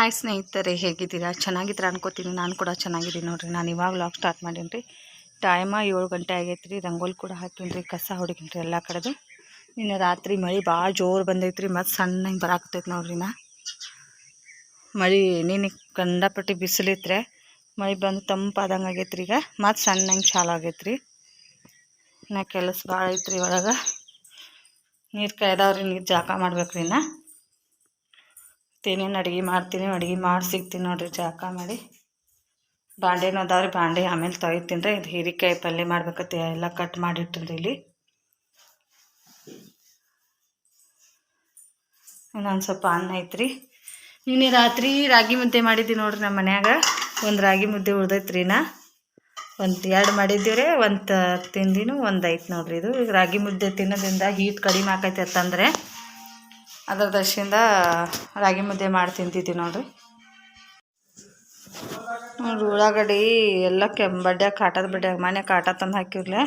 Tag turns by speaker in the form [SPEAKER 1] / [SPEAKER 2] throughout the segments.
[SPEAKER 1] Hi ಸ್ನೇಹಿತರೆ, ಹೇಗಿದ್ದೀರಾ? ಚೆನ್ನಾಗಿದ್ದೀರಾ ಅನ್ಕೋತೀನಿ. ನಾನು ಕೂಡ ಚೆನ್ನಾಗಿದ್ದೀನಿ ನೋಡಿರಿ. ನಾನು ಇವಾಗ ಲಾಗ್ ಸ್ಟಾರ್ಟ್ ಮಾಡೀನಿ ರೀ ಟೈಮ ಏಳು ಗಂಟೆ ಆಗೈತೆ ರೀ ರಂಗೋಲಿ ಕೂಡ ಹಾಕೀನಿ ರೀ ಕಸ ಹೊಡಿತೀನಿ ರೀ ಎಲ್ಲ ಕಡೆದು. ಇನ್ನು ರಾತ್ರಿ ಮಳೆ ಭಾಳ ಜೋರು ಬಂದೈತೆ ರೀ ಮತ್ತು ಸಣ್ಣಗೆ ಹಿಂಗೆ ಬರಾಕತ್ತೈತೆ ನೋಡ್ರಿ ನಾ. ಮಳೆ ನೀನು ಕಂಡಪಟ್ಟಿ ಬಿಸಿಲಿತ್ರೆ, ಮಳೆ ಬಂದು ತಂಪಾದಂಗೆ ಆಗೈತೆ ರೀ ಈಗ. ಮತ್ತು ಸಣ್ಣಂಗೆ ಚಾಲು ಆಗೈತೆ ರೀ ನಾ ಕೆಲಸ ಭಾಳ ಐತ್ರಿ ಒಳಗೆ. ನೀರು ಕಾಯ್ದಾವ್ರಿ, ನೀರು ಜಾಕ ಮಾಡ್ಬೇಕು ರೀ ನಾ ಏನೇನು ಅಡುಗೆ ಮಾಡ್ತೀನಿ ಅಡುಗೆ ಮಾಡಿ ಸಿಗ್ತೀನಿ ನೋಡಿರಿ ಜಾಕ ಮಾಡಿ. ಬಾಂಡೆನೂ ಅದಾವ್ರಿ, ಬಾಂಡೆ ಆಮೇಲೆ ತೊಯ್ತೀನಿ ರೀ ಇದು ಹೀರಿಕಾಯಿ ಪಲ್ಯ ಮಾಡ್ಬೇಕತ್ತೆ, ಎಲ್ಲ ಕಟ್ ಮಾಡಿಟ್ಟಿನಿ ರೀ ಇಲ್ಲಿ. ಇನ್ನೊಂದು ಸ್ವಲ್ಪ ಅನ್ನ ಐತ್ರಿ. ನಿನ್ನೆ ರಾತ್ರಿ ರಾಗಿ ಮುದ್ದೆ ಮಾಡಿದ್ವಿ ನೋಡ್ರಿ ನಮ್ಮ ಮನ್ಯಾಗ, ಒಂದು ರಾಗಿ ಮುದ್ದೆ ಉಳ್ದೈತ್ರಿ ನಾ. ಒಂದು ಎರಡು ಮಾಡಿದ್ದೀವಿ ರೀ, ಒಂದು ತಿಂದಿನೂ ಒಂದು ಐತೆ ನೋಡ್ರಿ ಇದು. ಈಗ ರಾಗಿ ಮುದ್ದೆ ತಿನ್ನೋದ್ರಿಂದ ಹೀಟ್ ಕಡಿಮೆ ಆಕೈತೆ ಅಂತಂದರೆ ಅದ್ರ ದಶಿಂದ ರಾಗಿ ಮುದ್ದೆ ಮಾಡಿ ತಿಂತಿದ್ವಿ ನೋಡ್ರಿ. ನೋಡ್ರಿ ಉಳ್ಳಾಗಡ್ಡಿ ಎಲ್ಲ ಕೆಂಪ್ ಬಡ್ಡ್ಯಾಗ ಕಾಟದ ಬಡ್ಡ್ಯಾಗ ಮನೆ ಕಾಟ ತಂದು ಹಾಕಿರ್ಲೆ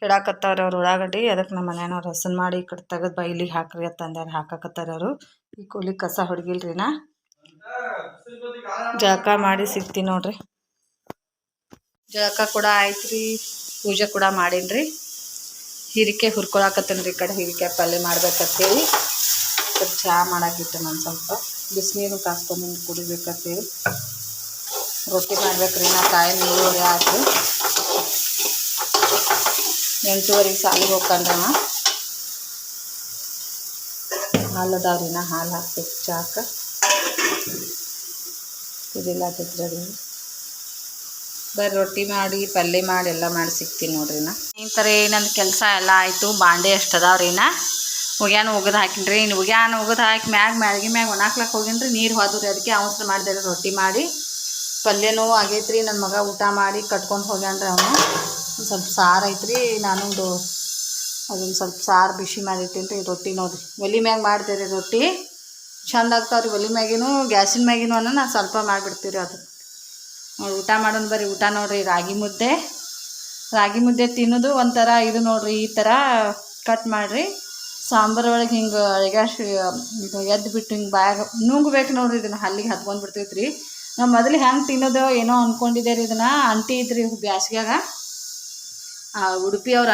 [SPEAKER 1] ಕೆಡಾಕತ್ತವ್ರಿ ಅವ್ರು ಉಳ್ಳಾಗಡ್ಡಿ ಅದಕ್ಕೆ ನಮ್ಮ ಮನೆಯವ್ರು ಹಸನ್ ಮಾಡಿ ಈ ಕಡೆ ತೆಗೆದು ಬೈಲಿಗೆ ಹಾಕ್ರಿ ಅತ್ತಂದ್ರೆ ಹಾಕಾಕತ್ತಾರ ಅವರು. ಈ ಕೂಲಿ ಕಸ ಹೊಡ್ಗಿಲ್ರಿ ನಾ. ಜಳಕ ಮಾಡಿ ಸಿಗ್ತೀನಿ ನೋಡ್ರಿ. ಜಳಕ ಕೂಡ ಆಯ್ತು ರೀ ಪೂಜೆ ಕೂಡ ಮಾಡೀನಿ ರೀ ಹೀರಿಕೆ ಹುರ್ಕೊಳಕತ್ತೀನಿ ರೀ ಈ ಕಡೆ ಹೀರಿಕೆ ಪಲ್ಯ ಮಾಡ್ಬೇಕಂತೇಳಿ. ಚಹಾ ಮಾಡಾಕಿಟ್ಟೆ ನಾನು ಸ್ವಲ್ಪ. ಬಿಸಿನೀರು ಕಾಸ್ಕೊಂಡು ಕುಡಿಬೇಕಂತೇಳಿ. ರೊಟ್ಟಿ ಮಾಡ್ಬೇಕ್ರಿ, ನಾ ಕಾಯಿ ನೀರುವರೆ ಆಯ್ತು ಎಂಟೂವರೆಗೆ ಸಾಲಿಗೆ ನಾ. ಹಾಲು ಅದಾವ್ರಿ ನಾ ಹಾಲು ಹಾಕ್ಬೇಕು ಚಾಕ. ಇದಿಲ್ಲ ರೀ ಬರ್ರಿ, ರೊಟ್ಟಿ ಮಾಡಿ, ಪಲ್ಯ ಮಾಡಿ ಎಲ್ಲ ಮಾಡಿ ಸಿಗ್ತೀನಿ ನೋಡ್ರಿ ನಾ. ಈ ಥರ ನನ್ನ ಕೆಲಸ ಎಲ್ಲ ಆಯಿತು. ಬಾಂಡೆ ಎಷ್ಟು ಅದಾವ್ರಿ ನಾ. ಒಗ್ಯಾನ ಒಗದು ಹಾಕಿನ್ರಿ. ಇನ್ನು ಒಗ್ಯಾನ ಒಗದು ಹಾಕಿ ಮ್ಯಾಗ ಮ್ಯಾಳ್ಗಿ ಮ್ಯಾಗ ಒಣಾಕ್ಲಕ್ಕೆ ಹೋಗಿನ್ರಿ, ನೀರು ಹೋದ್ರಿ ಅದಕ್ಕೆ ಅವಸರ ಮಾಡಿದೆ ರೊಟ್ಟಿ ಮಾಡಿ. ಪಲ್ಯನೂ ಆಗೈತ್ರಿ ನನ್ನ ಮಗ ಊಟ ಮಾಡಿ ಕಟ್ಕೊಂಡು ಹೋಗ್ಯಾನ್ರಿ ಅವನು. ಸ್ವಲ್ಪ ಸಾರು ಐತ್ರಿ ನಾನು ಅದೊಂದು ಸ್ವಲ್ಪ ಸಾರು ಬಿಸಿ ಮಾಡಿಟ್ಟಿನಿ ರೊಟ್ಟಿ ನೋಡಿರಿ. ಒಲಿ ಮ್ಯಾಗ ಮಾಡ್ದೆ ರೀ ರೊಟ್ಟಿ. ಚಂದ ರೀ ಒಲಿ ಮ್ಯಾಗಿನೂ, ಗ್ಯಾಸಿನ ಮ್ಯಾಗಿನೂ ಅನ್ನ ನಾನು ಸ್ವಲ್ಪ ಮಾಡಿಬಿಡ್ತೀವಿ ಅದು. ಊಟ ಮಾಡೋಣ ಬರ್ರಿ ಊಟ ನೋಡಿರಿ, ರಾಗಿ ಮುದ್ದೆ. ರಾಗಿ ಮುದ್ದೆ ತಿನ್ನೋದು ಒಂಥರ ಇದು ನೋಡಿರಿ, ಈ ಥರ ಕಟ್ ಮಾಡಿರಿ. ಸಾಂಬಾರು ಒಳಗೆ ಹಿಂಗೆ ಅಳಗಾಶಿ ಇದು ಎದ್ದು ಬಿಟ್ಟು ಹಿಂಗೆ ಬಾಯಾಗ ನುಂಗ್ಬೇಕು ನೋಡ್ರಿ ಇದನ್ನು, ಹಲ್ಲಿಗೆ ಹತ್ಕೊಂಡು ಬಿಡ್ತೈತೆ ರೀ ನಾವು ಮೊದಲು ಹೆಂಗೆ ತಿನ್ನೋದು ಏನೋ ಅಂದ್ಕೊಂಡಿದ್ದೆ ರೀ ಇದನ್ನು ಅಂಟಿ ಇದ್ರಿ ಬ್ಯಾಸ್ಗ್ಯಾಗ. ಉಡುಪಿ ಅವ್ರ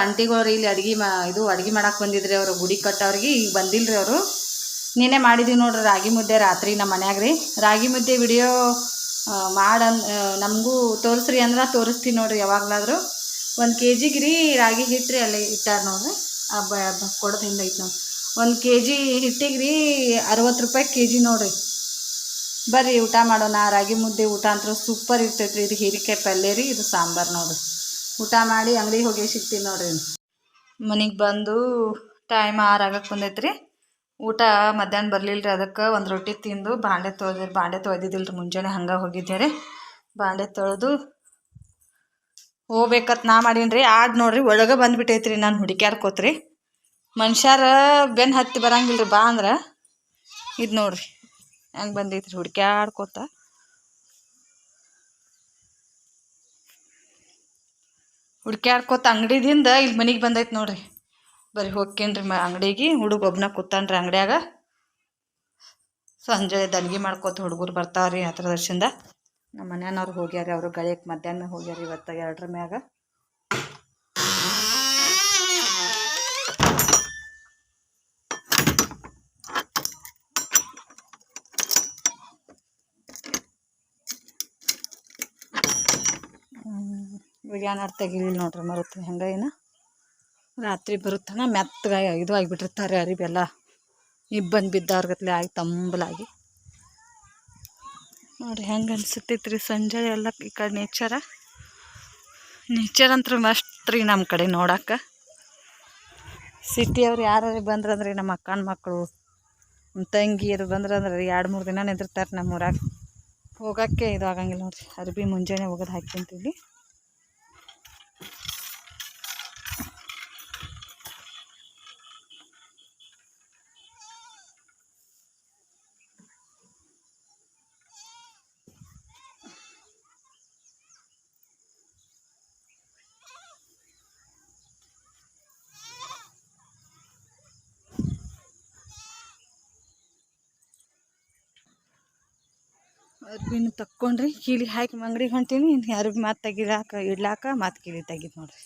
[SPEAKER 1] ರೀ ಇಲ್ಲಿ ಅಡ್ಗೆ ಮಾ, ಇದು ಅಡ್ಗೆ ಮಾಡಕ್ಕೆ ಬಂದಿದ್ರಿ ಅವರು, ಗುಡಿ ಕಟ್ಟವ್ರಿಗೆ ಈಗ ಬಂದಿಲ್ಲ ಅವರು. ನೀನೇ ಮಾಡಿದ್ದೀವಿ ನೋಡ್ರಿ ರಾಗಿ ಮುದ್ದೆ ರಾತ್ರಿ ನಮ್ಮ ಮನ್ಯಾಗ ರೀ. ರಾಗಿ ಮುದ್ದೆ ವಿಡಿಯೋ ಮಾಡನ್ ನಮಗೂ ತೋರಿಸ್ರಿ ಅಂದ್ರೆ ತೋರಿಸ್ತೀನಿ ನೋಡ್ರಿ ಯಾವಾಗಲಾದರೂ. ಒಂದು ಕೆ ಜಿಗೆ ರೀ ರಾಗಿ ಹಿಟ್ಟು ರೀ ಅಲ್ಲಿ ಇಟ್ಟಾರ ನೋಡ್ರಿ. ಕೊಡದ ಐತೆ ನೋಡಿ. ಒಂದು ಕೆ ಜಿ ಹಿಟ್ಟಿಗೆ ರೀ ಅರವತ್ತು ರೂಪಾಯಿ ಕೆ ಜಿ ನೋಡ್ರಿ. ಬರ್ರಿ, ಊಟ ಮಾಡೋಣ. ರಾಗಿ ಮುದ್ದೆ ಊಟ ಅಂತೂ ಸೂಪರ್ ಇರ್ತೈತೆ ರೀ ಇದು ಹೀರಿಕಾಯಿ ಪಲ್ಯ ರೀ, ಇದು ಸಾಂಬಾರು ನೋಡಿರಿ. ಊಟ ಮಾಡಿ ಅಂಗಡಿಗೆ ಹೋಗಿ ಸಿಗ್ತೀನಿ ನೋಡ್ರಿ ಮನೆಗೆ ಬಂದು ಟೈಮ್ ಆರಾಗಕ್ಕೆ ಬಂದೈತ್ರಿ ಊಟ ಮಧ್ಯಾಹ್ನ ಬರಲಿಲ್ಲ ರೀ ಅದಕ್ಕೆ ಒಂದು ರೊಟ್ಟಿ ತಿಂದು ಬಾಂಡೆ ತೊಳೆದ್ರಿ ಬಾಂಡೆ ತೊಳೆದಿದ್ದಿಲ್ಲ ರೀ ಮುಂಜಾನೆ ಹಂಗೆ ಹೋಗಿದ್ದೆ ರೀ. ಬಾಂಡೆ ತೊಳೆದು ಹೋಗ್ಬೇಕತ್ ನಾ ಮಾಡೀನಿ ರೀ ಆಡ್ ನೋಡ್ರಿ ಒಳಗೆ ಬಂದ್ಬಿಟ್ಟೈತ್ರಿ ನಾನು ಹುಡುಕ್ಯಾರ್ಕೋತ್ರಿ ಮನುಷ್ಯರ ಬೆನ್ ಹತ್ತಿ ಬರಂಗಿಲ್ಲ ರೀ ಬಾ ಅಂದ್ರೆ. ಇದು ನೋಡ್ರಿ. ಹೆಂಗೆ ಬಂದೈತೆ ರೀ ಹುಡುಕ್ಯಾಡ್ಕೋತ. ಹುಡ್ಕ್ಯಾಡ್ಕೋತ ಅಂಗಡಿದಿಂದ ಇಲ್ಲಿ ಮನೆಗೆ ಬಂದೈತೆ ನೋಡ್ರಿ. ಬರೀ ಹೋಗ್ಕೇನ್ರಿ ಮ ಅಂಗಡಿಗೆ. ಹುಡುಗ ಒಬ್ಬನ ಕೂತಾನ್ರಿ ಅಂಗಡಿಯಾಗ. ಸಂಜೆ ದನ್ಗಿ ಮಾಡ್ಕೋತ ಹುಡುಗರು ಬರ್ತಾವ್ರಿ ಹತ್ರ ದರ್ಶಿಂದ ನಮ್ಮ ಮನೆಯವ್ರು ಹೋಗ್ಯಾರ, ಅವರು ಗಳಿಯಕ್ಕೆ ಮಧ್ಯಾಹ್ನ ಹೋಗ್ಯಾರ ಇವತ್ತು ಎರಡರ ಮ್ಯಾಗ. ಏನಾರು ತೆಗಿಲಿಲ್ಲ ನೋಡ್ರಿ ಮರುತ್ತು ಹೆಂಗೆ ಏನು. ರಾತ್ರಿ ಬರುತ್ತಾನ ಮೆತ್ತಗ ಇದು ಆಗಿಬಿಟ್ಟಿರ್ತಾರೆ ಅರಿಬೆಲ್ಲ. ಇಬ್ಬಂದು ಬಿದ್ದವ್ರಗತ್ಲೆ ಆಗಿ ತಂಬಲಾಗಿ. ನೋಡಿರಿ ಹೆಂಗೆ ಅನ್ಸುತ್ತೈತೆ ರೀ ಸಂಜೆ ಎಲ್ಲ ಈ ಕಡೆ ನೇಚರ ನೇಚರ್ ಅಂತೂ ಮಸ್ತ್ ರೀ ನಮ್ಮ ಕಡೆ ನೋಡಕ್ಕೆ ಸಿಟಿಯವ್ರು ಯಾರು ಬಂದ್ರಂದ್ರೆ ನಮ್ಮ ಅಕ್ಕನ ಮಕ್ಕಳು ನಮ್ಮ ತಂಗಿಯರು ಬಂದ್ರಂದ್ರೆ ಎರಡು ಮೂರು ದಿನ ನಿಂದಿರ್ತಾರೆ ನಮ್ಮ ಊರಾಗ ಹೋಗೋಕ್ಕೆ ಇದು ಆಗಂಗಿಲ್ಲ ನೋಡಿರಿ, ಅರ್ಬಿ ಮುಂಜಾನೆ ಹೋಗೋದು ಹಾಕ್ಯಂತೀವಿ ಅರ್ಬಿನ ತಕ್ಕೊಂಡ್ರಿ ಕೀಲಿ ಹಾಕಿ ಮಂಗಡಿ ಹೊಂಟೀನಿ. ಅರ್ಬಿ ಮಾತು ತೆಗಿಲಾಕ ಇಡ್ಲಾಕ ಮಾತು ಕೀಲಿ ತೆಗಿದ್ ನೋಡ್ರಿ.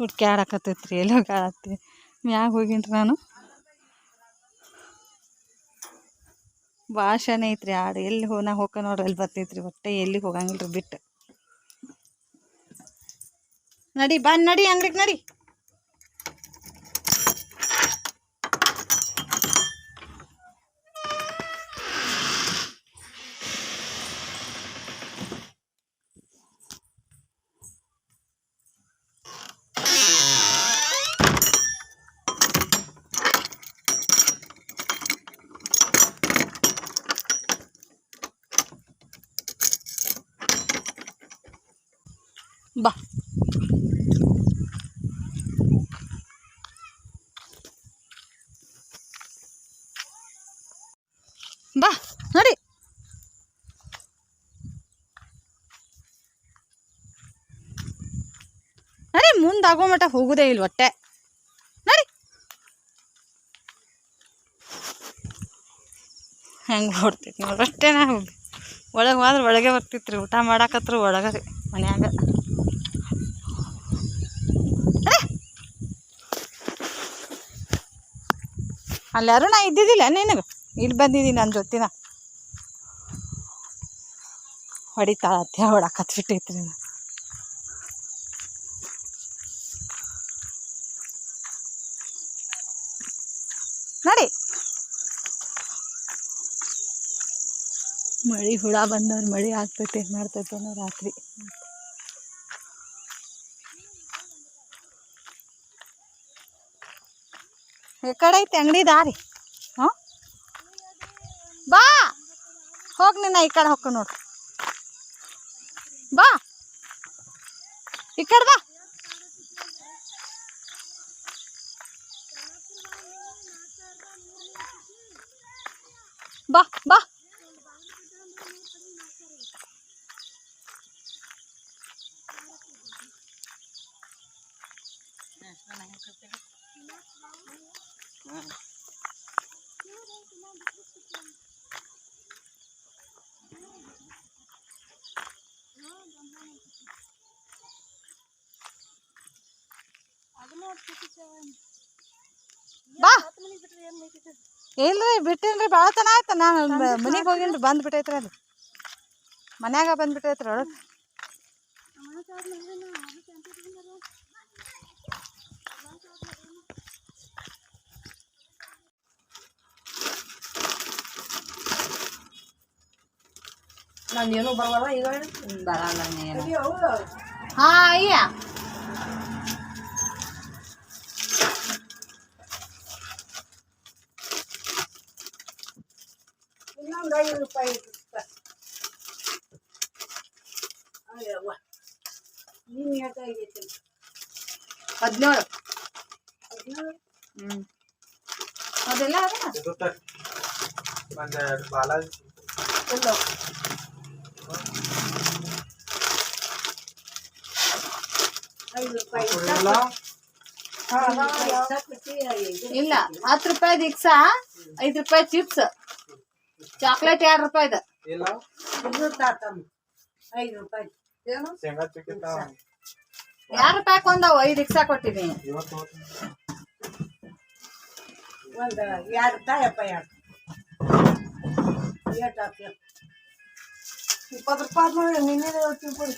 [SPEAKER 1] ಹುಡ್ಕ್ಯಾಡಕತ್ತೈತ್ರಿ ಎಲ್ಲೋ ಕಾಡತ್ತಿ ಮ್ಯಾಗ ಹೋಗಿನ್ರಿ ನಾನು. ಭಾಷೆನೇ ಐತ್ರಿ ಆಡು. ಎಲ್ಲಿ ಹೋಗ ನಾ ಹೋಗ ನೋಡ್ರಿ ಅಲ್ಲಿ ಬರ್ತೈತ್ರಿ, ಒಟ್ಟೆ ಎಲ್ಲಿಗೆ ಹೋಗಂಗಿಲ್ರಿ ಬಿಟ್ಟು ನಡಿ ಬಾ ನಡಿ ಅಂಗಡಿಗೆ ನಡಿ ಬಾ ಬಾ, ನಡಿ. ನಡಿ ಮುಂದಾಗೋ ಮಟ್ಟ ಹೋಗುದೇ ಇಲ್ಲ ಒಟ್ಟೆ ನಡಿ. ಹೆಂಗೆ ಹೊಡ್ತೈತಿ ನೋಡಿ ಒಳಗೆ ಹೋದ್ರೆ ಒಳಗೆ ಬರ್ತಿತ್ರಿ, ಊಟ ಮಾಡಾಕತ್ರ ಒಳಗೆ ರೀ, ಮನ್ಯಾಗ. ಅಲ್ಲಾರು ನಾ ಇದ್ದಿದ್ದಿಲ್ಲ ನಿನಗೆ? ಇಲ್ಲಿ ಬಂದಿದ್ದೀನಿ ನನ್ನ ಜೊತಿನ. ಹೊಡಿತಾಳ ಅತ್ತೆ ಹೊಡಕತ್ ಬಿಟ್ಟೈತ್ರಿ ನಾ ನಡಿ. ಮಳಿ ಹುಳ ಬಂದವ್ರು ಮಳೆ ಆಗ್ತೈತೆ, ಏನು ಮಾಡ್ತೈತೆ ಅನ್ನೋ ರಾತ್ರಿ. ಈ ಕಡೆ ಐತೆ, ಅಂಗಡಿ ದಾರಿ ಹಾಂ ಬಾ ಹೋಗಿ ನಿನ್ನ ಈ ಕಡೆ ಹೊಕ್ಕ ನೋಡ್ರಿ ಬಾ. ಈ ಕಡೆ ಬಾ. ಬಾ ಬಾ. ಬಾ. ಇಲ್ರಿ ಬಿಟ್ಟಿನ್ರಿ ಭಾಳ ತನ ಆಯ್ತು. ನಾನು ಮನೆಗೆ ಹೋಗಿನ್ರಿ ಬಂದು ಬಿಟ್ಟೈತ್ರಿ ಅದು. ಮನ್ಯಾಗ ಬಂದ್ಬಿಟ್ಟೈತ್ರಿ ಒಳಗೆ
[SPEAKER 2] ಏನು ಬರಲ್ಲ ಈಗ
[SPEAKER 1] ಬರಲ್ಲ ನೀನು. ಹಾಂ ಅಯ್ಯ.
[SPEAKER 2] ಇನ್ನೊಂದು ಐದು ರೂಪಾಯಿ ಇರುತ್ತೆ. ಅಯ್ಯವ್ವ ನೀನು ಹೇಳ್ತಾ ಆಗೈತಿ
[SPEAKER 1] ಹದಿನೇಳು
[SPEAKER 2] ಹದಿನೇಳು
[SPEAKER 1] ಹ್ಞೂ ಅದೆಲ್ಲ
[SPEAKER 3] ಬಾಲಾಜಿ.
[SPEAKER 2] ಐದು ರೂಪಾಯಿ
[SPEAKER 1] ಇಲ್ಲ ಹತ್ತು ರೂಪಾಯಿ ದಿಕ್ಸ ಐದು ರೂಪಾಯಿ ಚಿಪ್ಸ್ ಚಾಕ್ಲೇಟ್ ಎರಡು ರೂಪಾಯಿದ
[SPEAKER 3] ಇಲ್ಲ
[SPEAKER 2] ಇದು ತಾತಮ್ಮ ಐದು ರೂಪಾಯಿ. ಏನು?
[SPEAKER 3] ಶೇಂಗಾ ಚಿಕ್ಕಿತ
[SPEAKER 1] ಎರಡು ರೂಪಾಯಿ ಒಂದವು ಐದು ದಿಕ್ಸ ಕೊಟ್ಟಿದ್ದೀನಿ.
[SPEAKER 3] ಇವತ್ತು
[SPEAKER 2] ಒಂದು ಎರಡು ತಾಯಪ್ಪ ಎರಡು. ಎಷ್ಟು ಹಾಕ್ಯ? ಇಪ್ಪತ್ತು ರೂಪಾಯಿ ನೋಡಿ ನಿನ್ನೆ ತಿಳ್ಕೊಳ್ಳಿ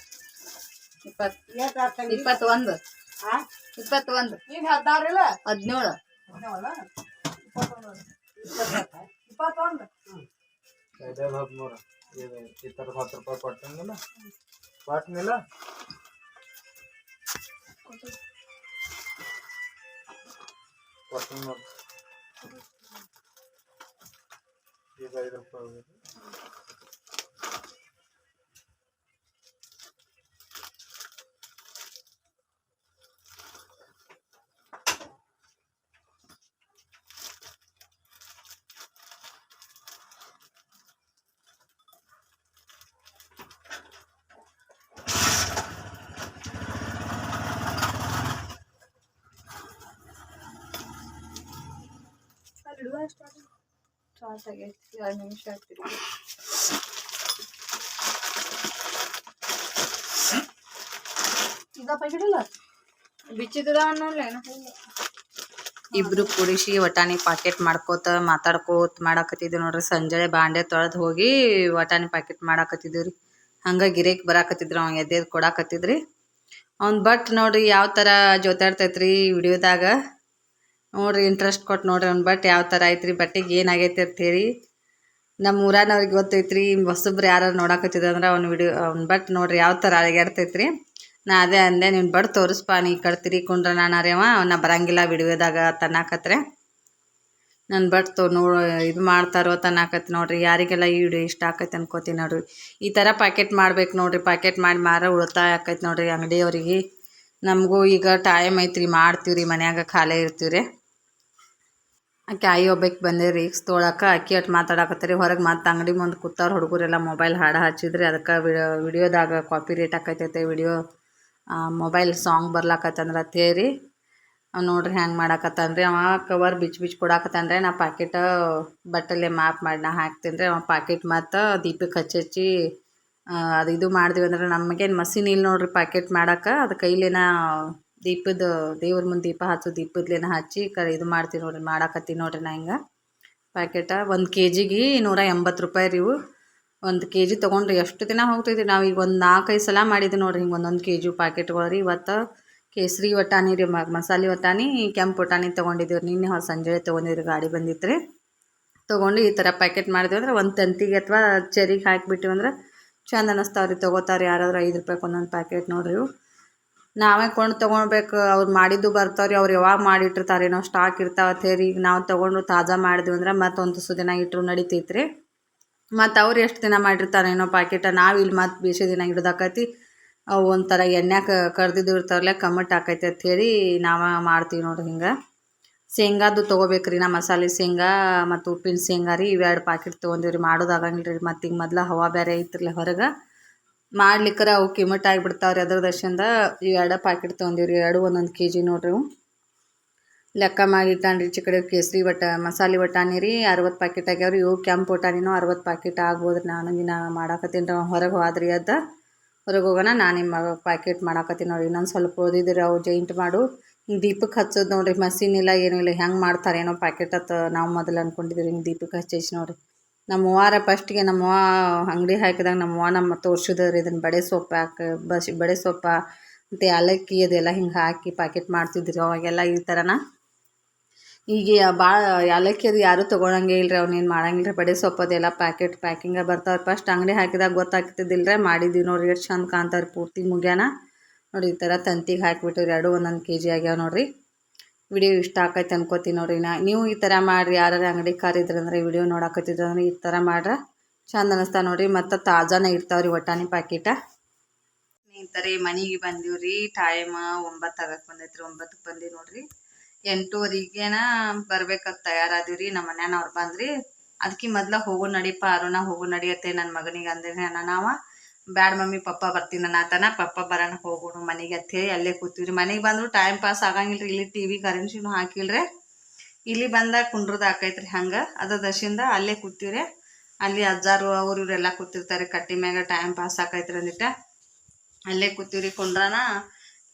[SPEAKER 1] ಇಪ್ಪತ್ತು.
[SPEAKER 2] ಎಷ್ಟು ಹಾಕ್ತಂಗೆ
[SPEAKER 1] ಇಪ್ಪತ್ತೊಂದು.
[SPEAKER 2] ಹಾಂ
[SPEAKER 1] ಇಪ್ಪತ್ತೊಂದು.
[SPEAKER 2] ನೀನು ಹದಿನಾರಿಲ್ಲ?
[SPEAKER 1] ಹದಿನೇಳು.
[SPEAKER 2] ಹದಿನೇಳಲ್ಲ? ಇಪ್ಪತ್ತೊಂದು. ಇಪ್ಪತ್ತು ಇಪ್ಪತ್ತೊಂದು. ಹ್ಞೂ
[SPEAKER 3] ಐದೈದು ಹದಿಮೂರು ಇದು ಈ ಥರದ ಹತ್ತು ರೂಪಾಯಿ ಕೊಟ್ಟಿನಿಲ್ಲ ಕೊಟ್ಟಿನಿಲ್ಲ ಕೊಟ್ಟಿನ ನೋಡಿ ಈಗ ಐದು ರೂಪಾಯಿ ಹೋಗಿದೆ
[SPEAKER 1] ಇಬ್ರು ಕುಡಿಸಿ ವಟಾಣಿ ಪಾಕೆಟ್ ಮಾಡ್ಕೋತ ಮಾತಾಡ್ಕೋತ ಮಾಡಾಕತ್ತಿದ್ರು ನೋಡ್ರಿ. ಸಂಜೆ ಬಾಂಡೆ ತೊಳೆದು ಹೋಗಿ ವಟಾಣಿ ಪಾಕೆಟ್ ಮಾಡಾಕತ್ತಿದ್ವಿ ರೀ ಹಂಗೆ ಗಿರೇಕ್ ಬರಾಕತ್ತಿದ್ರು ಅವ್ನ್ ಎದ್ದೇದು ಕೊಡಾಕತ್ತಿದ್ರಿ. ಅವ್ನ್ ಬಟ್ ನೋಡ್ರಿ ಯಾವ ತರ ಜೋತಾಡ್ತೈತ್ರಿ ವಿಡಿಯೋದಾಗ. ನೋಡ್ರಿ ಇಂಟ್ರೆಸ್ಟ್ ಕೊಟ್ಟು ನೋಡ್ರಿ ಅವ್ನ ಬಟ್ ಯಾವ ಥರ ಐತ್ರಿ, ಬಟ್ಟೆಗೆ ಏನಾಗೈತೆ ಅಂತೇಳಿ ನಮ್ಮ ಊರಾನವ್ರಿಗೆ ಗೊತ್ತೈತ್ರಿ ಹೊಸಬ್ರು ಯಾರು ನೋಡಕತ್ತಿದ್ರು ಅಂದ್ರೆ ಅವ್ನು ವಿಡಿಯೋ, ಅವ್ನ ಬಟ್ ನೋಡ್ರಿ ಯಾವ ಥರ ಅಳಗ್ಯಾಡ್ತೈತ್ರಿ ನಾ ಅದೇ ಅಂದೆ, ನೀನು ಬಟ್ ತೋರಿಸ್ಪ, ನೀ ಕಡ್ತೀರಿ ಕುಂಡ್ರ ನಾನು ಅವ ನಾ ಬರಂಗಿಲ್ಲ ವಿಡಿಯೋದಾಗ ತನ್ನಾಕತ್ರೆ. ನನ್ನ ಬಟ್ ತೋ ನೋ, ಇದು ಮಾಡ್ತಾರೋ ತನ್ನಾಕತ್ ನೋಡ್ರಿ, ಯಾರಿಗೆಲ್ಲ ಈ ವಿಡಿಯೋ ಇಷ್ಟ ಆಕೈತೆ ಅನ್ಕೋತೀನಿ ನೋಡ್ರಿ. ಈ ಥರ ಪ್ಯಾಕೆಟ್ ಮಾಡ್ಬೇಕು ನೋಡ್ರಿ ಪ್ಯಾಕೆಟ್ ಮಾಡಿ ಮಾರ ಉಳಿತಾಯ ಆಕೈತೆ ನೋಡ್ರಿ ಅಂಗಡಿಯವ್ರಿಗೆ. ನಮಗೂ ಈಗ ಟೈಮ್ ಐತ್ರಿ ಮಾಡ್ತೀವಿ ರೀ ಮನ್ಯಾಗ ಖಾಲಿ ಇರ್ತೀವ್ರಿ. ಆಕೆ ಆಯಿ ಒಬ್ಬಕ್ಕೆ ಬಂದೇರಿ ಈಗ ತೊಳಕ್ಕೆ ಅಕ್ಕಿ ಅಟ್ ಮಾತಾಡಕತ್ತೀರಿ. ಹೊರಗೆ ಮತ್ತೆ ಅಂಗಡಿ ಮುಂದೆ ಕೂತಾರ ಹುಡುಗರೆಲ್ಲ ಮೊಬೈಲ್ ಹಾಡು ಹಚ್ಚಿದ್ರಿ ಅದಕ್ಕೆ ವಿಡಿಯೋ ವಿಡಿಯೋದಾಗ ಕಾಪಿ ರೇಟ್ ಆಕೈತೈತೆ ವಿಡಿಯೋ. ಮೊಬೈಲ್ ಸಾಂಗ್ ಬರ್ಲಾಕತ್ತಂದ್ರೆ ತೇರಿ ನೋಡ್ರಿ ಹೆಂಗೆ ಮಾಡಾಕತ್ತಾನ್ರಿ. ಅವ ಕವರ್ ಬಿಚ್ ಬಿಚ್ಚಿ ಕೊಡಾಕತ್ತಾನ್ರಿ. ನಾ ಪಾಕೆಟ್ ಬಟ್ಟಲೆ ಮಾಪ್ ಮಾಡಿ, ನಾ ಹಾಕ್ತೀನಿ ರೀ ಅವ ಪಾಕೆಟ್ ಮತ್ತು ದೀಪಕ್ಕೆ ಹಚ್ಚಿ ಹಚ್ಚಿ ಅದು ಇದು ಮಾಡಿದ್ವಿ ಅಂದ್ರೆ ನಮಗೇನು ಮಸೀನ್ ಇಲ್ಲ ನೋಡ್ರಿ ಪಾಕೆಟ್ ಮಾಡಕ್ಕೆ ಅದು ಕೈಲೇನ ದೀಪದ, ದೇವ್ರ ಮುಂದೆ ದೀಪ ಹಚ್ಚೋ, ದೀಪದ್ಲೇನ ಹಚ್ಚಿ ಕ ಇದು ಮಾಡ್ತೀವಿ ನೋಡ್ರಿ ಮಾಡಾಕತ್ತೀನಿ ನೋಡ್ರಿ ನಾ ಹಿಂಗೆ. ಪ್ಯಾಕೆಟ ಒಂದು ಕೆ ಜಿಗೆ ನೂರ ಎಂಬತ್ತು ರೂಪಾಯಿ ರೀ ಇವು. ಒಂದು ಕೆ ಜಿ ತೊಗೊಂಡ್ರಿ, ಎಷ್ಟು ದಿನ ಹೋಗ್ತಿದ್ವಿ ನಾವು ಈಗ ಒಂದು ನಾಲ್ಕೈದು ಸಲ ಮಾಡಿದ್ವಿ ನೋಡ್ರಿ ಹಿಂಗೆ ಒಂದೊಂದು ಕೆ ಜಿ ಪ್ಯಾಕೆಟ್ಗಳು ರೀ. ಇವತ್ತು ಕೇಸರಿ ವಟಾಣಿ ರೀ ಮಸಾಲೆ ವಟಾಣಿ, ಕೆಂಪು ವಟಾಣಿ ತೊಗೊಂಡಿದ್ದೀವಿ ನಿನ್ನೆ ಹೊಸ ಸಂಜೆ ತೊಗೊಂಡಿದ್ರಿ ಗಾಡಿ ಬಂದಿತ್ತು ರೀ ತೊಗೊಂಡು ಈ ಥರ ಪ್ಯಾಕೆಟ್ ಮಾಡಿದ್ವಿ ಅಂದ್ರೆ ಒಂದು ತಂತಿಗೆ ಅಥವಾ ಚೆರಿಗೆ ಹಾಕಿಬಿಟ್ಟಿವಿ ಅಂದ್ರೆ ಚಂದ ಅನ್ನಿಸ್ತಾವೆ ರೀ ತೊಗೋತಾರೆ ಯಾರಾದರೂ ಐದು ರೂಪಾಯಿಗೆ ಒಂದೊಂದು ಪ್ಯಾಕೆಟ್ ನೋಡ್ರಿ ಇವು. ನಾವೇ ಕೊಂಡು ತೊಗೊಳ್ಬೇಕು, ಅವ್ರು ಮಾಡಿದ್ದು ಬರ್ತಾವ್ರಿ, ಅವ್ರು ಯಾವಾಗ ಮಾಡಿಟ್ಟಿರ್ತಾರೆ, ನಾವು ಸ್ಟಾಕ್ ಇರ್ತಾವ ರೀ ಈಗ ನಾವು ತೊಗೊಂಡು ತಾಜಾ ಮಾಡಿದ್ವಿ ಅಂದ್ರೆ ಮತ್ತೆ ಒಂದು ಸು ದಿನ ಇಟ್ಟರು ರೀ ಮತ್ತು ಅವ್ರು ಎಷ್ಟು ದಿನ ಮಾಡಿರ್ತಾರೆ ಏನೋ ಪ್ಯಾಕೆಟ ನಾವು ಇಲ್ಲಿ ಮತ್ತೆ ಬೇಸಿ ದಿನ ಹಿಡ್ದಾಕೈತಿ. ಅವು ಒಂಥರ ಎಣ್ಣೆಗೆ ಕರ್ದಿದ್ದು ಇರ್ತಾವಲ್ಲ ಕಮ್ಮಟ್ ಆಕೈತಿ ಅಂತ ಹೇಳಿ ನಾವು ಮಾಡ್ತೀವಿ ನೋಡ್ರಿ ಹಿಂಗೆ. ಶೇಂಗಾದು ತೊಗೋಬೇಕ್ರಿ ನಾ ಮಸಾಲೆ ಶೇಂಗಾ ಮತ್ತು ಉಪ್ಪಿನ ಶೇಂಗಾ ರೀ ಇವೆರಡು ಪ್ಯಾಕೆಟ್ ತೊಗೊಂಡಿವ್ರಿ ಮಾಡೋದಾಗಂಗಿಲ್ಲ ರೀ ಮತ್ತು ಈಗ ಮೊದ್ಲು ಹವಾ ಬೇರೆ ಐತ್ರಲ್ಲ ಹೊರಗೆ. ಮಾಡ್ಲಿಕ್ಕರ ಅವು ಕಿಮಟ್ ಆಗಿಬಿಡ್ತಾವ್ರಿ ಅದ್ರ ದರ್ಶನದ ಎರಡು ಪ್ಯಾಕೆಟ್ ತೊಗೊಂಡಿವ್ರಿ, ಎರಡು ಒಂದೊಂದು ಕೆ ಜಿ ನೋಡ್ರಿ ಲೆಕ್ಕ ಮಾಡಿ ಇಟ್ಟಾನ್ರಿ ಈಚೆ ಕಡೆ ಕೇಸರಿ ಬಟ ಮಸಾಲೆ ಬಟಾಣಿ ರೀ ಅರವತ್ತು ಪ್ಯಾಕೆಟ್ ಆಗ್ಯಾವ್ರಿ. ಇವು ಕೆಂಪು ಬಟಾಣಿನೂ ಅರವತ್ತು ಪ್ಯಾಕೆಟ್ ಆಗ್ಬೋದು ನಾನು ದಿನ ಮಾಡಾಕತ್ತೀನಿ ರೀ ಹೊರಗೆ ಹೋದ್ರಿ ಅದ ಹೊರಗೆ ಹೋಗೋಣ ನಾನು ನಿಮ್ಮ ಪ್ಯಾಕೆಟ್ ಮಾಡಾಕತ್ತೀನಿ ನೋಡಿ ಇನ್ನೊಂದು ಸ್ವಲ್ಪ ಓದಿದ್ರಿ, ಅವು ಜೈಂಟ್ ಮಾಡು. ಹಿಂಗೆ ದೀಪಕ್ಕೆ ಹಚ್ಚೋದು ನೋಡ್ರಿ ಮಸೀನಿಲ್ಲ ಇಲ್ಲ ಹೆಂಗೆ ಮಾಡ್ತಾರೆ ಏನೋ ಪ್ಯಾಕೆಟ್ ಅತ್ತ ನಾವು ಮೊದಲು ಅಂದ್ಕೊಂಡಿದ್ದೀವಿ ಹಿಂಗೆ ದೀಪಕ್ಕೆ ಹಚ್ಚೇಸಿ ನೋಡ್ರಿ. ನಮ್ಮ ಅವ್ವಾರ ಫಸ್ಟಿಗೆ ನಮ್ಮ ಅಂಗಡಿ ಹಾಕಿದಾಗ ನಮ್ಮ ಅವ್ವ ನಮ್ಮ ತೋರ್ಸಿದ್ರು ಇದನ್ನು ಬಡೆ ಸೊಪ್ಪು ಹಾಕಿ, ಬಸ್, ಬಡೆ ಸೊಪ್ಪು ಮತ್ತು ಏಲಕ್ಕಿ ಅದೆಲ್ಲ ಹಿಂಗೆ ಹಾಕಿ ಪ್ಯಾಕೆಟ್ ಮಾಡ್ತಿದ್ರು ಅವಾಗೆಲ್ಲ ಈ ಥರನ ಈಗ ಭಾಳ ಏಲಕ್ಕಿ ಅದು ಯಾರೂ ತೊಗೊಳಂಗೆ ಇಲ್ಲ ರೀ ಅವ್ನೇನು ಮಾಡಂಗಿಲ್ಲ ರೀ ಬಡೆ ಸೊಪ್ಪು ಅದೆಲ್ಲ ಪ್ಯಾಕೆಟ್ ಪ್ಯಾಕಿಂಗ ಬರ್ತಾವೆ ಫಸ್ಟ್ ಅಂಗಡಿ ಹಾಕಿದಾಗ ಗೊತ್ತಾಗ್ತಿದ್ದಿಲ್ಲ ರೀ ಮಾಡಿದ್ವಿ ನೋಡ್ರಿ, ಎಷ್ಟು ಚಂದ ಕಾಣ್ತಾವ್ರಿ ಪೂರ್ತಿ ಮುಗ್ಯಾನ. ನೋಡಿ ಈ ಥರ ತಂತಿಗೆ ಹಾಕಿಬಿಟ್ಟು ಎರಡು ಒಂದೊಂದು ಕೆ ಜಿ ಆಗ್ಯಾವ ನೋಡ್ರಿ. ವಿಡಿಯೋ ಇಷ್ಟ ಆಕೈತೆ ಅನ್ಕೋತೀನಿ ನೋಡ್ರಿ ನಾ. ನೀವು ಈ ಥರ ಮಾಡಿರಿ ಯಾರು ಅಂಗಡಿ ಕಾರಿದ್ರೆ ಅಂದ್ರೆ ವಿಡಿಯೋ ನೋಡಾಕತ್ತಿದ್ರು ಅಂದ್ರೆ ಈ ಥರ ಮಾಡ್ರೆ ಚಂದ ಅನ್ನಿಸ್ತಾ ನೋಡ್ರಿ. ಮತ್ತು ತಾಜಾನೇ ಇರ್ತಾವ್ರಿ ಒಟ್ಟಾಣಿ ಪ್ಯಾಕೆಟ ಸ್ನೇಹಿತರೆ, ಮನೆಗೆ ಬಂದೀವಿ ರೀ ಟೈಮ್ ಒಂಬತ್ತು ಆಗಕ್ಕೆ ಬಂದೈತ್ರಿ. ಒಂಬತ್ತಕ್ಕೆ ಬಂದಿ ನೋಡ್ರಿ. ಎಂಟೂವರೆಗೇನ ಬರ್ಬೇಕಂತ ತಯಾರಾದೀವಿ ರೀ ನಮ್ಮ ಮನ್ಯಾನವ್ರು ಬಂದ್ರಿ. ಅದಕ್ಕೆ ಮೊದ್ಲ ಹೋಗು ನಡಿಪ ಅರುಣ ಹೋಗು ನಡಿಯತ್ತೆ ನನ್ನ ಮಗನಿಗೆ ಅಂದೆ ನಾವ. ಬ್ಯಾಡ ಮಮ್ಮಿ, ಪಪ್ಪ ಬರ್ತೀನಿ ಆತನ ಪಪ್ಪ ಬರೋಣ ಹೋಗೋಣ ಮನೆಗೆ ಅಂತೇಳಿ ಅಲ್ಲೇ ಕೂತೀವಿ ರೀ ಮನೆಗೆ ಬಂದ್ರು ಟೈಮ್ ಪಾಸ್ ಆಗಂಗಿಲ್ಲ ರೀ ಇಲ್ಲಿ ಟಿ ವಿ ಕರೆನ್ಸಿನೂ ಹಾಕಿಲ್ರಿ. ಇಲ್ಲಿ ಬಂದಾಗ ಕುಂಡ್ರದ ಹಾಕೈತ್ರಿ ಹಂಗೆ, ಅದ ದಶಿಂದ ಅಲ್ಲೇ ಕೂತೀವ್ರಿ. ಅಲ್ಲಿ ಅಜ್ಜಾರು, ಅವ್ರು ಇವರೆಲ್ಲ ಕೂತಿರ್ತಾರೆ, ಕಟ್ಟಿ ಮ್ಯಾಗ ಟೈಮ್ ಪಾಸ್ ಆಕೈತ್ರಿ ಅಂದಿಟ್ಟ. ಅಲ್ಲೇ ಕೂತೀವ್ರಿ ಕುಂಡ್ರನ.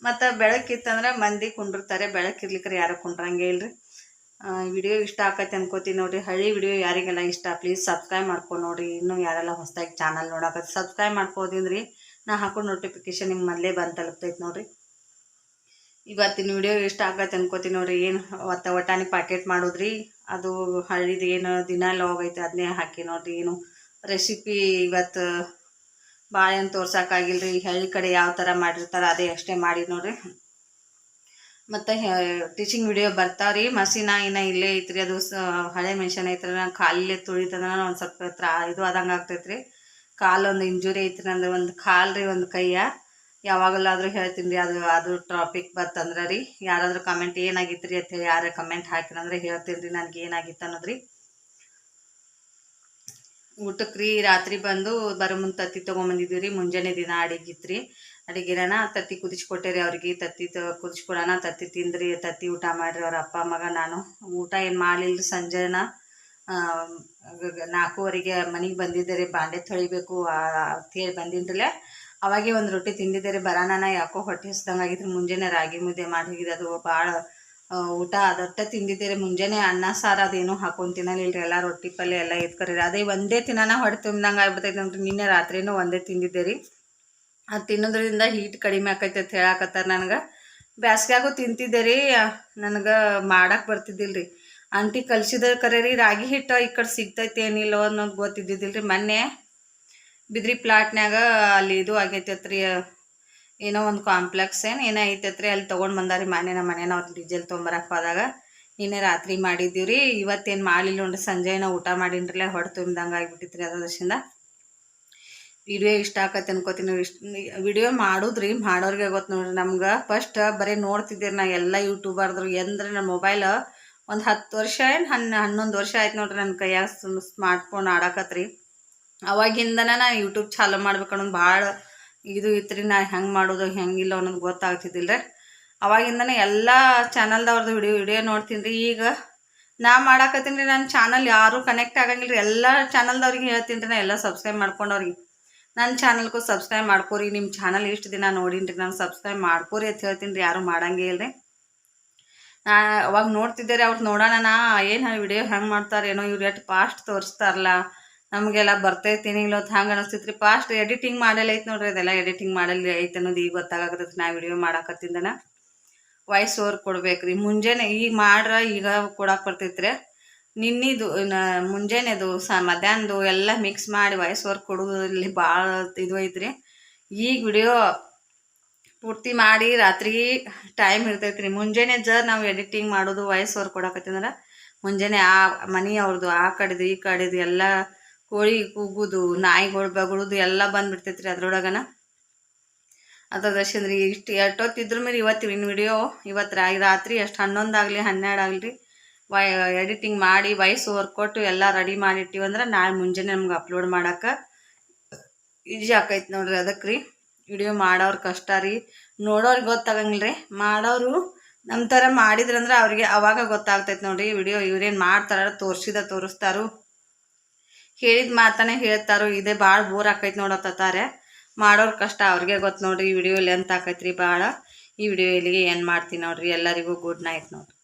[SPEAKER 1] ಮತ್ತು ಬೆಳಕಿತ್ತಂದ್ರೆ ಮಂದಿ ಕುಂಡಿರ್ತಾರೆ ಬೆಳಕಿರ್ಲಿಕ್ಕೆ ಯಾರು ಕುಂಡ್ರಂಗೆ ಇಲ್ರಿ. ವಿಡಿಯೋ ಇಷ್ಟ ಆಕೈತೆ ಅನ್ಕೋತೀನಿ ನೋಡಿರಿ. ಹಳ್ಳಿ ವಿಡಿಯೋ ಯಾರಿಗೆಲ್ಲ ಇಷ್ಟ ಪ್ಲೀಸ್ ಸಬ್ಸ್ಕ್ರೈಬ್ ಮಾಡ್ಕೊಂಡು ನೋಡ್ರಿ. ಇನ್ನೂ ಯಾರೆಲ್ಲ ಹೊಸದಾಗಿ ಚಾನಲ್ ನೋಡಕತ್ತೆ ಸಬ್ಸ್ಕ್ರೈಬ್ ಮಾಡ್ಕೋದಿಂದ್ರಿ ನಾ ಹಾಕೋ ನೋಟಿಫಿಕೇಶನ್ ನಿಮ್ಗೆ ಮೊದಲೇ ಬಂದು ತಲುಪ್ತೈತೆ ನೋಡ್ರಿ. ಇವತ್ತಿನ ವಿಡಿಯೋ ಇಷ್ಟ ಆಗತ್ತೆ ಅನ್ಕೋತೀನಿ ನೋಡ್ರಿ. ಏನು ಒತ್ತ ಒಟ್ಟಾಣಿ ಪ್ಯಾಕೆಟ್ ಮಾಡೋದ್ರಿ, ಅದು ಹಳ್ಳಿದು ಏನು ದಿನ ಹೋಗೈತೆ ಅದನ್ನೇ ಹಾಕಿ ನೋಡಿರಿ. ಏನು ರೆಸಿಪಿ ಇವತ್ತು ಭಾಳ ಏನು ತೋರ್ಸೋಕ್ಕಾಗಿಲ್ಲ ರೀ ಹಳ್ಳಿ ಕಡೆ ಯಾವ ಥರ ಮಾಡಿರ್ತಾರೆ ಅದೇ ಅಷ್ಟೇ ಮಾಡಿ ನೋಡ್ರಿ. ಮತ್ತು ಟೀಚಿಂಗ್ ವಿಡಿಯೋ ಬರ್ತಾವ್ರಿ ಮಸೀನ ಇನ್ನ ಇಲ್ಲೇ ಐತ್ರಿ. ಅದು ಹಳೆ ಮೆನ್ಷನ್ ಐತ್ರಿ. ನಾನು ಕಾಲಲ್ಲೇ ತುಳಿತದ ಒಂದು ಸ್ವಲ್ಪ ತ್ರಾ, ಇದು ಆದಂಗೆ ಆಗ್ತೈತ್ರಿ. ಕಾಲು ಒಂದು ಇಂಜುರಿ ಐತ್ರಿ ಅಂದ್ರೆ ಒಂದು ಕಾಲು ರೀ, ಒಂದು ಕೈಯ. ಯಾವಾಗಲಾದರೂ ಹೇಳ್ತೀನಿ ರೀ, ಅದು ಅದು ಟಾಪಿಕ್ ಬರ್ತಂದ್ರೆ ರೀ. ಯಾರಾದರೂ ಕಮೆಂಟ್ ಏನಾಗಿತ್ತು ರೀ ಅಂತೇಳಿ ಯಾರು ಕಮೆಂಟ್ ಹಾಕಿರಂದ್ರೆ ಹೇಳ್ತೀನಿ ರೀ, ನನಗೆ ಏನಾಗಿತ್ತು ಅನ್ನೋದ್ರಿ. ಊಟಕ್ಕೆ ರೀ ರಾತ್ರಿ ಬಂದು ಬರೋ ಮುಂದೆ ತತ್ತಿ ತೊಗೊಂಬಂದಿದ್ದೀವಿ ರೀ. ಮುಂಜಾನೆ ದಿನ ಅಡಿಗಿತ್ತು ರೀ ಅಡಿಗೆರಣ ತತ್ತಿ ಕುದಿಸ್ಕೊಟ್ಟೇರಿ ಅವ್ರಿಗೆ. ತತ್ತಿ ಕುದಿಸ್ಕೊಡೋಣ, ತತ್ತಿ ತಿಂದ್ರಿ, ತತ್ತಿ ಊಟ ಮಾಡಿರಿ ಅವ್ರ ಅಪ್ಪ, ಮಗ, ನಾನು. ಊಟ ಏನು ಮಾಡಲಿಲ್ಲ ಸಂಜೆನ. ನಾಲ್ಕೂವರೆಗೆ ಮನೆಗೆ ಬಂದಿದ್ದೆ ರೀ ಬಾಂಡೆ ತೊಳಿಬೇಕು ಅಂತೇಳಿ ಬಂದಿದ್ರಲ್ಲೇ ಅವಾಗೆ ಒಂದು ರೊಟ್ಟಿ ತಿಂದಿದ್ದೆ ರೀ ಬರಾನ ಯಾಕೋ ಹೊಟ್ಟೆ ಹಸ್ದಂಗೆ ಆಗಿತ್ತು ಮುಂಜಾನೆ ರಾಗಿ ಮುದ್ದೆ ಮಾಡಿ ಹೋಗಿದೆ ಅದು ಭಾಳ ಊಟ ಅದೊಟ್ಟೆ ತಿಂದಿದ್ದೆ ರೀ ಮುಂಜಾನೆ ಅನ್ನ, ಸಾರು ಅದೇನು ಹಾಕೊಂಡು ತಿನ್ನಲಿಲ್ಲ ಎಲ್ಲ ರೊಟ್ಟಿ ಪಲ್ಯ ಎಲ್ಲ ಇದ್ಕರಿ ಅದೇ ಒಂದೇ ತಿನ್ನೋಣ ಹೊಟ್ಟೆ ತುಂಬ್ದಂಗೆ ಆಗ್ಬಿಟ್ಟೈತೆ ನೋಡ್ರಿ. ನಿನ್ನೆ ರಾತ್ರಿನೂ ಒಂದೇ ತಿಂದಿದ್ದೆ ರೀ ಅದು ತಿನ್ನೋದ್ರಿಂದ ಹೀಟ್ ಕಡಿಮೆ ಆಕೈತೆ ಅಂತ ಹೇಳಕತ್ತಾರ ನನಗೆ. ಬ್ಯಾಸ್ಗ್ಯಾಗೂ ತಿಂತಿದ್ದೆ ರೀ ನನಗೆ ಮಾಡಕ್ಕೆ ಬರ್ತಿದ್ದಿಲ್ಲ ರೀ ಆಂಟಿ ಕಲ್ಸಿದ ಕರೆ ರೀ ರಾಗಿ ಹಿಟ್ಟು ಈ ಕಡೆ ಸಿಗ್ತೈತೆ ಏನಿಲ್ಲ ಅನ್ನೋದು ಗೊತ್ತಿದ್ದಿದ್ದಿಲ್ಲ ರೀ ಮೊನ್ನೆ ಬಿದ್ರಿ ಪ್ಲಾಟ್ನ್ಯಾಗ ಅಲ್ಲಿ ಇದು ಆಗೈತೈತೆ ರೀ ಏನೋ ಒಂದು ಕಾಂಪ್ಲೆಕ್ಸ್ ಏನು, ಏನೋ ಐತೈತೆ ರೀ ಅಲ್ಲಿ ತೊಗೊಂಡು ಬಂದಾರಿ ಮನೆ, ನಮ್ಮ ಮನೆಯವ್ರು ಡೀಸೆಲ್ ತೊಗೊಂಬರಕ್ಕೆ ಹೋದಾಗ. ನಿನ್ನೆ ರಾತ್ರಿ ಮಾಡಿದ್ದೀವಿ ರೀ ಇವತ್ತೇನು ಮಾಡಿಲ್ಲ ನೋಡ್ರಿ, ಸಂಜೆನ ಊಟ ಮಾಡಿನ್ರಲ್ಲೇ ಹೊಡೆ ತುಂಬಿದಂಗೆ ಆಗಿಬಿಟ್ಟಿತ್ತು ರೀ ವಿಡಿಯೋ ಇಷ್ಟ ಆಕತ್ತೆ ಅನ್ಕೋತೀನಿ. ಇಷ್ಟ ವಿಡಿಯೋ ಮಾಡೋದ್ರಿ, ಮಾಡೋರಿಗೆ ಗೊತ್ತು ನೋಡ್ರಿ. ನಮ್ಗೆ ಫಸ್ಟ್ ಬರೀ ನೋಡ್ತಿದ್ದೀರಿ ನಾ ಎಲ್ಲ ಯೂಟ್ಯೂಬರ್ದ್ರು. ಎಂದ್ರೆ ನನ್ನ ಮೊಬೈಲ್ ಒಂದು ಹತ್ತು ವರ್ಷ ಏನು ಹನ್ನ ಹನ್ನೊಂದು ವರ್ಷ ಆಯ್ತು ನೋಡ್ರಿ ನನ್ನ ಕೈಯಾಗ ಸ್ಮಾರ್ಟ್ ಫೋನ್ ಆಡಕತ್ರಿ. ಅವಾಗಿಂದನೇ ನಾ ಯೂಟ್ಯೂಬ್ ಚಾಲು ಮಾಡ್ಬೇಕು ಭಾಳ ಇದು ಇತ್ತು ರೀ ನಾ ಹೆಂಗೆ ಮಾಡೋದು ಹೆಂಗಿಲ್ಲ ಅನ್ನೋದು ಗೊತ್ತಾಗ್ತಿದ್ದಿಲ್ಲ ರೀ ಅವಾಗಿಂದನೇ ಎಲ್ಲ ಚಾನಲ್ದವ್ರದ್ದು ವಿಡಿಯೋ ವಿಡಿಯೋ ನೋಡ್ತೀನಿ ರೀ ಈಗ ನಾ ಮಾಡಾಕತ್ತೀನಿ ರೀ ನನ್ನ ಚಾನಲ್ ಯಾರೂ ಕನೆಕ್ಟ್ ಆಗಂಗಿಲ್ಲ ರೀ ಎಲ್ಲ ಚಾನಲ್ದವ್ರಿಗೆ ಹೇಳ್ತೀನಿ ರೀ ನಾ ಎಲ್ಲ ಸಬ್ಸ್ಕ್ರೈಬ್ ಮಾಡ್ಕೊಂಡವ್ರಿಗೆ. ನನ್ನ ಚಾನಲ್ಗೂ ಸಬ್ಸ್ಕ್ರೈಬ್ ಮಾಡ್ಕೋರಿ ನಿಮ್ಮ ಚಾನಲ್ ಇಷ್ಟು ದಿನ ನೋಡಿನ್ರಿ, ನಾನು ಸಬ್ಸ್ಕ್ರೈಬ್ ಮಾಡ್ಕೋರಿ ಅಂತ ಹೇಳ್ತೀನಿ ರೀ ಯಾರು ಮಾಡಂಗೇ ಇಲ್ಲ ರೀ ನಾ ಅವಾಗ ನೋಡ್ತಿದ್ದೆ ರೀ ಅವ್ರು ನೋಡೋಣ, ನಾ ಏನು ವಿಡಿಯೋ ಹೆಂಗೆ ಮಾಡ್ತಾರೆ, ಏನೋ ಇವ್ರು ಎಷ್ಟು ಫಾಸ್ಟ್ ತೋರಿಸ್ತಾರಲ್ಲ ನಮಗೆಲ್ಲ ಬರ್ತೈತಿ ಇಲ್ಲ ಅಂತ ಹಂಗೆ ಅನಿಸ್ತೈತೆ ರೀ ಫಾಸ್ಟ್ ಎಡಿಟಿಂಗ್ ಮಾಡಲ್ಲ ಐತೆ ನೋಡ್ರಿ, ಅದೆಲ್ಲ ಎಡಿಟಿಂಗ್ ಮಾಡಲ್ಲ ಐತೆ ಅನ್ನೋದು ಈಗ ಗೊತ್ತಾಗತ್ತೈತಿ ನಾ ವಿಡಿಯೋ ಮಾಡಾಕತ್ತಿಂದನ ವಾಯ್ಸ್ ಓವರ್ ಕೊಡ್ಬೇಕು ರೀ ಮುಂಜಾನೆ ಈಗ ಮಾಡ್ರ, ಈಗ ಕೊಡಕ್ಕೆ ಬರ್ತೈತ್ರಿ. ನಿನ್ನಿದು ಮುಂಜಾನೆದು, ಸ ಮಧ್ಯಾಹ್ನದು ಎಲ್ಲ ಮಿಕ್ಸ್ ಮಾಡಿ ವಾಯ್ಸ್ ಓವರ್ ಕೊಡೋದ್ರಲ್ಲಿ ಭಾಳ ಇದು ಐತ್ರಿ. ಈಗ ವಿಡಿಯೋ ಪೂರ್ತಿ ಮಾಡಿ ರಾತ್ರಿ ಟೈಮ್ ಇರ್ತೈತೆ ರೀ ಮುಂಜಾನೆ ಜ ನಾವು ಎಡಿಟಿಂಗ್ ಮಾಡೋದು ವಾಯ್ಸ್ ಓವರ್ ಕೊಡಕತ್ತಂದ್ರೆ ಮುಂಜಾನೆ ಆ ಮನೆ ಅವ್ರದ್ದು ಆ ಕಡೆದು, ಈ ಕಡೆದು ಎಲ್ಲ ಕೋಳಿ ಕೂಗುದು, ನಾಯಿಗಳು ಬಗಳುದು ಎಲ್ಲ ಬಂದ್ಬಿಡ್ತೈತೆ ರೀ ಅದ್ರೊಳಗನ ಅದರ್ಶಂದ್ರಿ ಇಷ್ಟು ಎಷ್ಟೊತ್ತಿದ್ರ ಮೇಲೆ ಇವತ್ತಿನ ವಿಡಿಯೋ ಇವತ್ತು ರಾತ್ರಿ ಎಷ್ಟು ಹನ್ನೊಂದು ಆಗಲಿ, ಹನ್ನೆರಡು ಆಗಲಿ ವೈ ಎಡಿಟಿಂಗ್ ಮಾಡಿ ವಾಯ್ಸ್ ಓವರ್ ಕೊಟ್ಟು ಎಲ್ಲ ರೆಡಿ ಮಾಡಿಟ್ಟಿವಂದ್ರೆ ನಾಳೆ ಮುಂಜಾನೆ ನಮ್ಗೆ ಅಪ್ಲೋಡ್ ಮಾಡೋಕೆ ಈಜಿ ಆಕೈತೆ ನೋಡ್ರಿ ಅದಕ್ಕೆ ರೀ ವಿಡಿಯೋ ಮಾಡೋರು ಕಷ್ಟ ರೀ. ನೋಡೋರಿಗೆ ಗೊತ್ತಾಗಂಗಿಲ್ಲ ರೀ ಮಾಡೋರು ನಮ್ಮ ಥರ ಮಾಡಿದ್ರಂದ್ರೆ ಅವ್ರಿಗೆ ಅವಾಗ ಗೊತ್ತಾಗ್ತೈತೆ ನೋಡ್ರಿ ವಿಡಿಯೋ ಇವ್ರೇನು ಮಾಡ್ತಾರ ತೋರಿಸಿದ ತೋರಿಸ್ತಾರು. ಹೇಳಿದ ಮಾತನೇ ಹೇಳ್ತಾರೋ. ಇದೇ ಭಾಳ ಬೋರ್ ಆಕೈತೆ ನೋಡತ್ತಾರೆ ಮಾಡೋರು ಕಷ್ಟ ಅವ್ರಿಗೆ ಗೊತ್ತು ನೋಡ್ರಿ ವಿಡಿಯೋ ಲೆಂತ್ ಆಕೈತ್ರಿ ಭಾಳ. ಈ ವಿಡಿಯೋ ಇಲ್ಲಿಗೆ ಏನು ಮಾಡ್ತೀನಿ ನೋಡ್ರಿ ಎಲ್ಲರಿಗೂ ಗುಡ್ ನೈಟ್ ನೋಡ್ರಿ.